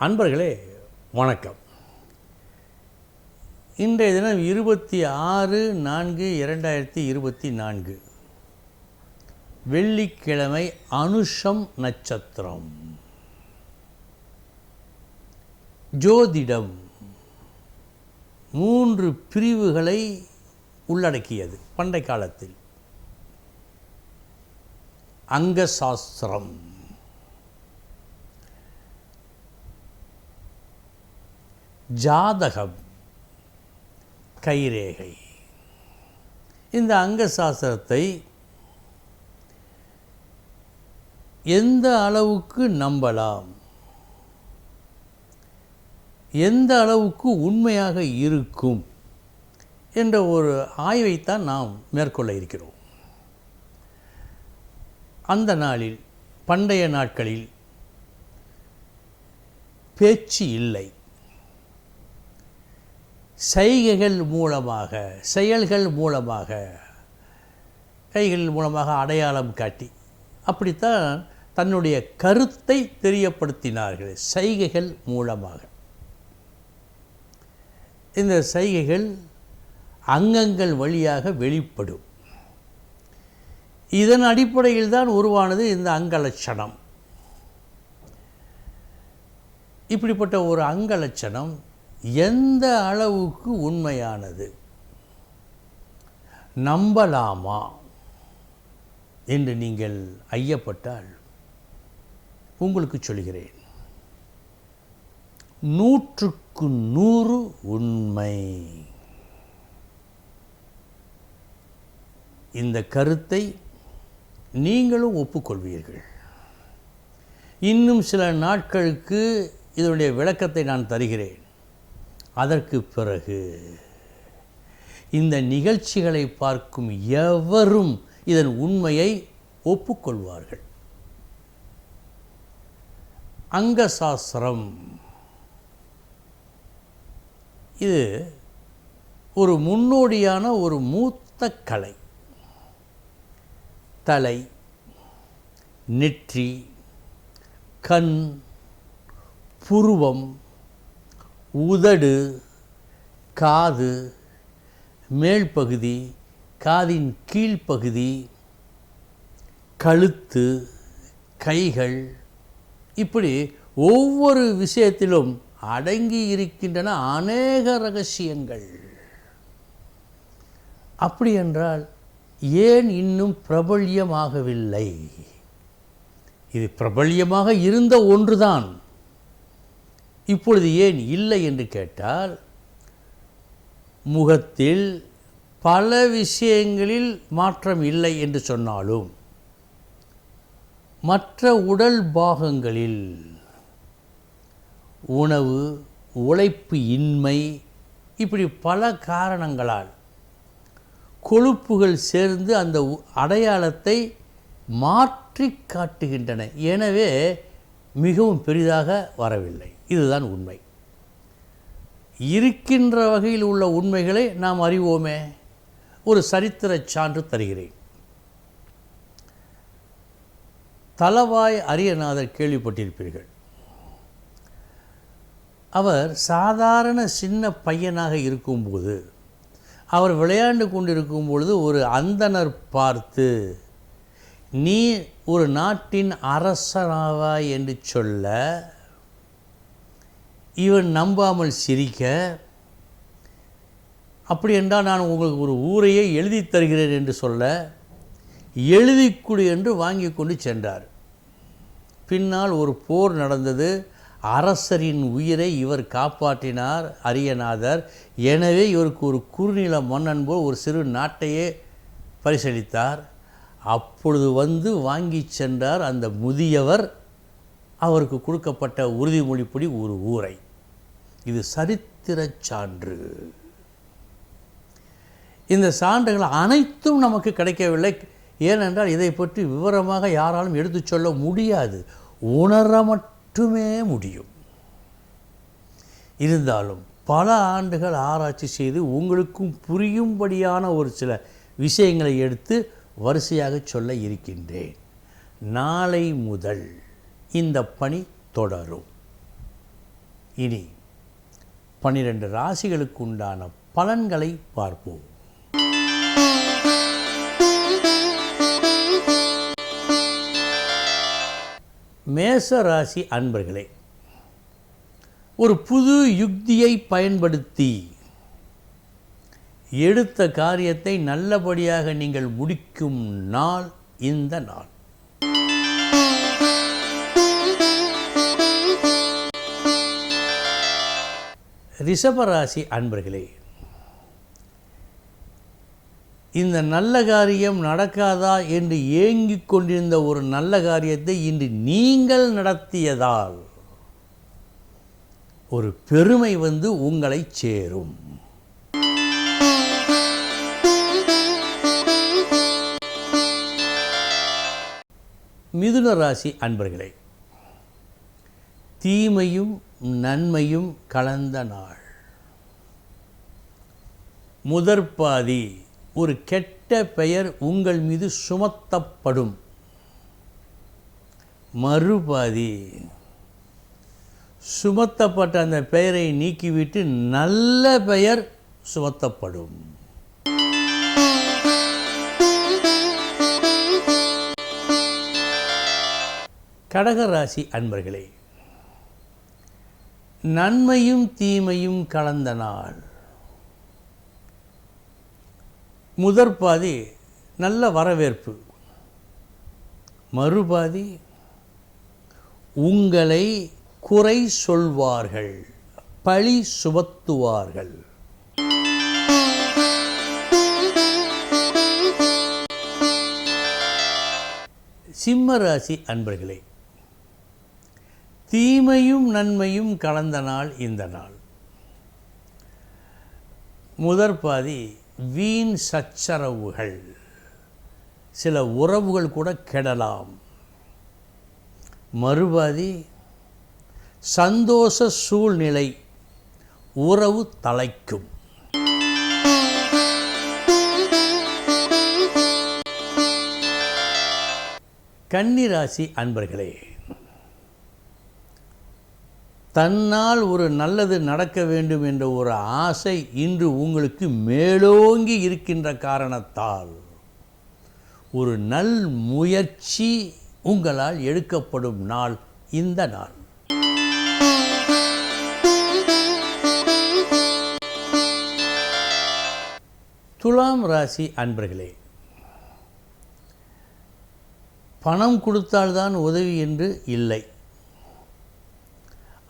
அன்பர்களே வணக்கம். இன்றைய தினம் இருபத்தி ஆறு நான்கு இரண்டாயிரத்தி இருபத்தி நான்கு. வெள்ளிக்கிழமை அனுஷம் நட்சத்திரம். ஜோதிடம் மூன்று பிரிவுகளை உள்ளடக்கியது பண்டை காலத்தில். அங்கசாஸ்திரம். ஜாதகம் கைரேகை. இந்த அங்க சாஸ்திரத்தை எந்த அளவுக்கு நம்பலாம்? எந்த அளவுக்கு உண்மையாக இருக்கும்? என்ற ஒரு ஆய்வைத்தான் நாம் மேற்கொள்ள இருக்கிறோம். அந்த நாளில் பண்டைய நாட்களில் பேச்சு இல்லை. செய்கைகள் மூலமாக செயல்கள் மூலமாக கைகள் மூலமாக அடையாளம் காட்டி அப்படித்தான் தன்னுடைய கருத்தை தெரியப்படுத்தினார்கள் செய்கைகள் மூலமாக. இந்த செய்கைகள் அங்கங்கள் வழியாக வெளிப்படும். இதன் அடிப்படையில் தான் உருவானது இந்த அங்கலட்சணம். இப்படிப்பட்ட ஒரு அங்கலட்சணம் எந்த அளவுக்கு உண்மையானது? நம்பலாமா? என்று நீங்கள் ஐயப்பட்டால் உங்களுக்கு சொல்கிறேன். நூற்றுக்கு நூறு உண்மை. இந்த கருத்தை நீங்களும் ஒப்புக்கொள்வீர்கள். இன்னும் சில நாட்களுக்கு இதனுடைய விளக்கத்தை நான் தருகிறேன். அதற்கு பிறகு இந்த நிகழ்ச்சிகளை பார்க்கும் எவரும் இதன் உண்மையை ஒப்புக்கொள்வார்கள். அங்கசாஸ்திரம் இது ஒரு முன்னோடியான ஒரு மூத்த கலை. தலை நெற்றி கண் புருவம் உதடு காது மேல் பகுதி காதின் கீழ்ப்பகுதி கழுத்து கைகள் இப்படி ஒவ்வொரு விஷயத்திலும் அடங்கி இருக்கின்றன அநேக ரகசியங்கள். அப்படி என்றால் ஏன் இன்னும் பிரபல்யமாகவில்லை? இது பிரபல்யமாக இருந்த ஒன்றுதான். இப்பொழுது ஏன் இல்லை என்று கேட்டால் முகத்தில் பல விஷயங்களில் மாற்றம் இல்லை என்று சொன்னாலும் மற்ற உடல் பாகங்களில் உணவு உழைப்பு இன்மை இப்படி பல காரணங்களால் கொழுப்புகள் சேர்ந்து அந்த உ- அடையாளத்தை மாற்றி காட்டுகின்றன. எனவே மிகவும் பெரிதாக வரவில்லை. இதுதான் உண்மை. இருக்கின்ற வகையில் உள்ள உண்மைகளை நாம் அறிவோமே. ஒரு சரித்திர சான்று தருகிறேன். தலவாய் அரியநாதர் கேள்விப்பட்டிருப்பீர்கள். அவர் சாதாரண சின்ன பையனாக இருக்கும்போது அவர் விளையாண்டு கொண்டிருக்கும் பொழுது ஒரு அந்தணர் பார்த்து நீ ஒரு நாட்டின் அரசனாவாய் என்று சொல்ல இவன் நம்பாமல் சிரிக்க அப்படி என்றால் நான் உங்களுக்கு ஒரு ஊரையே எழுதி தருகிறேன் என்று சொல்ல எழுதி கொடு என்று வாங்கி கொண்டு சென்றார். பின்னால் ஒரு போர் நடந்தது. அரசரின் உயிரை இவர் காப்பாற்றினார் அரியநாதர். எனவே இவருக்கு ஒரு குறுநில மன்னன் போல் ஒரு சிறு நாட்டையே பரிசளித்தார். அப்பொழுது வந்து வாங்கி சென்றார் அந்த முதியவர். அவருக்கு கொடுக்கப்பட்ட உறுதிமொழிப்படி ஒரு ஊரை. இது சரித்திரச் சான்று. இந்த சான்றுகள் அனைத்தும் நமக்கு கிடைக்கவில்லை. ஏனென்றால் இதை பற்றி விவரமாக யாராலும் எடுத்துச் சொல்ல முடியாது. உணர மட்டுமே முடியும். இருந்தாலும் பல ஆண்டுகள் ஆராய்ச்சி செய்து உங்களுக்கும் புரியும்படியான ஒரு சில விஷயங்களை எடுத்து வரிசையாக சொல்ல இருக்கின்றேன். நாளை முதல் இந்த பணி தொடரும். இனி பன்னிரண்டு ராசிகளுக்கு உண்டான பலன்களை பார்ப்போம். மேச ராசி அன்பர்களே ஒரு புது யுக்தியை பயன்படுத்தி எடுத்த காரியத்தை நல்லபடியாக நீங்கள் முடிக்கும் நாள் இந்த நாள். ரிஷபராசி அன்பர்களே இந்த நல்ல காரியம் நடக்காதா என்று ஏங்கிக் கொண்டிருந்த ஒரு நல்ல காரியத்தை இன்று நீங்கள் நடத்தியதால் ஒரு பெருமை வந்து உங்களை சேரும். மிதுன ராசி அன்பர்களே தீமையும் நன்மையும் கலந்த நாள். முதற்பாதி ஒரு கெட்ட பெயர் உங்கள் மீது சுமத்தப்படும். மறுபாதி சுமத்தப்பட்ட அந்த பெயரை நீக்கிவிட்டு நல்ல பெயர் சுமத்தப்படும். கடகராசி அன்பர்களே நன்மையும் தீமையும் கலந்த நாள். முதற்பாதி நல்ல வரவேற்பு. மறுபாதி உங்களை குறை சொல்வார்கள் பழி சுமத்துவார்கள். சிம்ம ராசி அன்பர்களே தீமையும் நன்மையும் கலந்த நாள் இந்த நாள். முதற்பாதி வீண் சச்சரவுகள். சில உறவுகள் கூட கெடலாம். மறுபாதி சந்தோஷ சூழ்நிலை உறவு தலைக்கும். கன்னிராசி அன்பர்களே தன்னால் ஒரு நல்லது நடக்க வேண்டும் என்ற ஒரு ஆசை இன்று உங்களுக்கு மேலோங்கி இருக்கின்ற காரணத்தால். ஒரு நல் முயற்சி உங்களால் எடுக்கப்படும் நாள் இந்த நாள். துலாம் ராசி அன்பர்களே பணம் கொடுத்தால்தான் உதவி என்று இல்லை.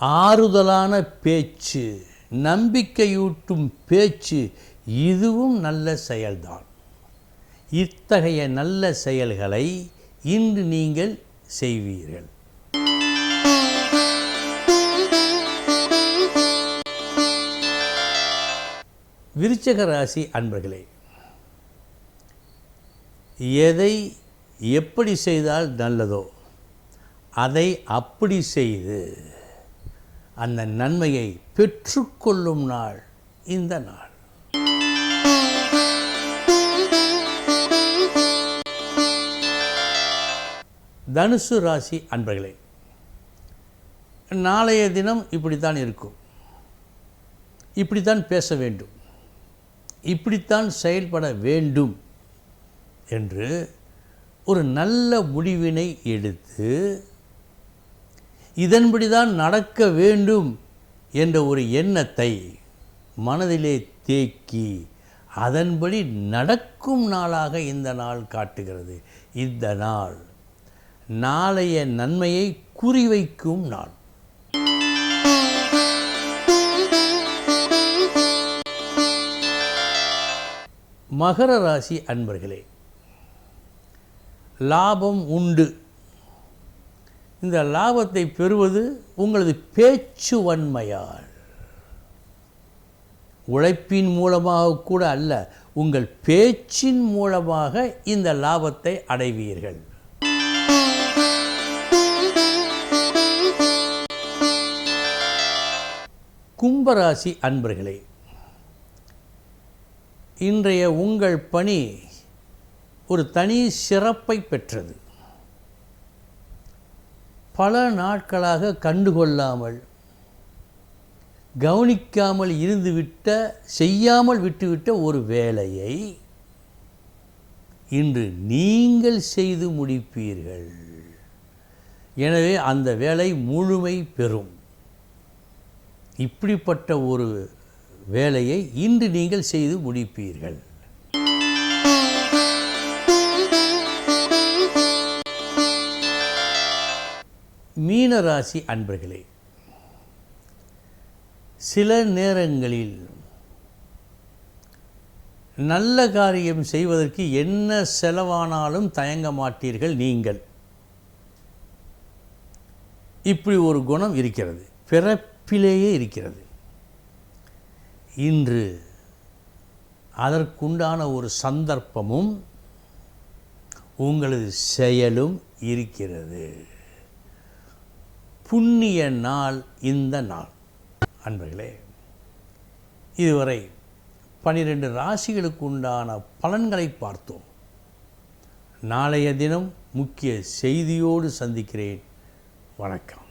ஆறுதலான பேச்சு நம்பிக்கையூட்டும் பேச்சு இதுவும் நல்ல செயல்தான். இத்தகைய நல்ல செயல்களை இன்று நீங்கள் செய்வீர்கள். விருச்சக ராசி அன்பர்களே எதை எப்படி செய்தால் நல்லதோ அதை அப்படி செய்து அந்த நன்மையை பெற்றுக்கொள்ளும் நாள் இந்த நாள். தனுசு ராசி அன்பர்களே நாளைய தினம் இப்படித்தான் இருக்கும். இப்படித்தான் பேச வேண்டும். இப்படித்தான் செயல்பட வேண்டும் என்று ஒரு நல்ல முடிவினை எடுத்து இதன்படிதான் நடக்க வேண்டும் என்ற ஒரு எண்ணத்தை மனதிலே தேக்கி அதன்படி நடக்கும் நாளாக இந்த நாள் காட்டுகிறது. இந்த நாள் நாளைய நன்மையை குறிவைக்கும் நாள். மகர ராசி அன்பர்களே லாபம் உண்டு. இந்த லாபத்தை பெறுவது உங்களது பேச்சு வன்மையால் உழைப்பின் மூலமாக கூட அல்ல உங்கள் பேச்சின் மூலமாக இந்த லாபத்தை அடைவீர்கள். கும்பராசி அன்பர்களே இன்றைய உங்கள் பணி ஒரு தனி சிறப்பை பெற்றது. பல நாட்களாக கண்டுகொள்ளாமல் கவனிக்காமல் இருந்துவிட்ட செய்யாமல் விட்டுவிட்ட ஒரு வேலையை இன்று நீங்கள் செய்து முடிப்பீர்கள். எனவே அந்த வேலை முழுமை பெறும். இப்படிப்பட்ட ஒரு வேலையை இன்று நீங்கள் செய்து முடிப்பீர்கள். மீனராசி அன்பர்களே சில நேரங்களில் நல்ல காரியம் செய்வதற்கு என்ன செலவானாலும் தயங்க மாட்டீர்கள் நீங்கள். இப்படி ஒரு குணம் இருக்கிறது பிறப்பிலேயே இருக்கிறது. இன்று அதற்குண்டான ஒரு சந்தர்ப்பமும் உங்களது செயலும் இருக்கிறது. புண்ணிய நாள் இந்த நாள். அன்பர்களே இதுவரை பனிரெண்டு ராசிகளுக்கு உண்டான பலன்களை பார்த்தோம். நாளைய தினம் முக்கிய செய்தியோடு சந்திக்கிறேன். வணக்கம்.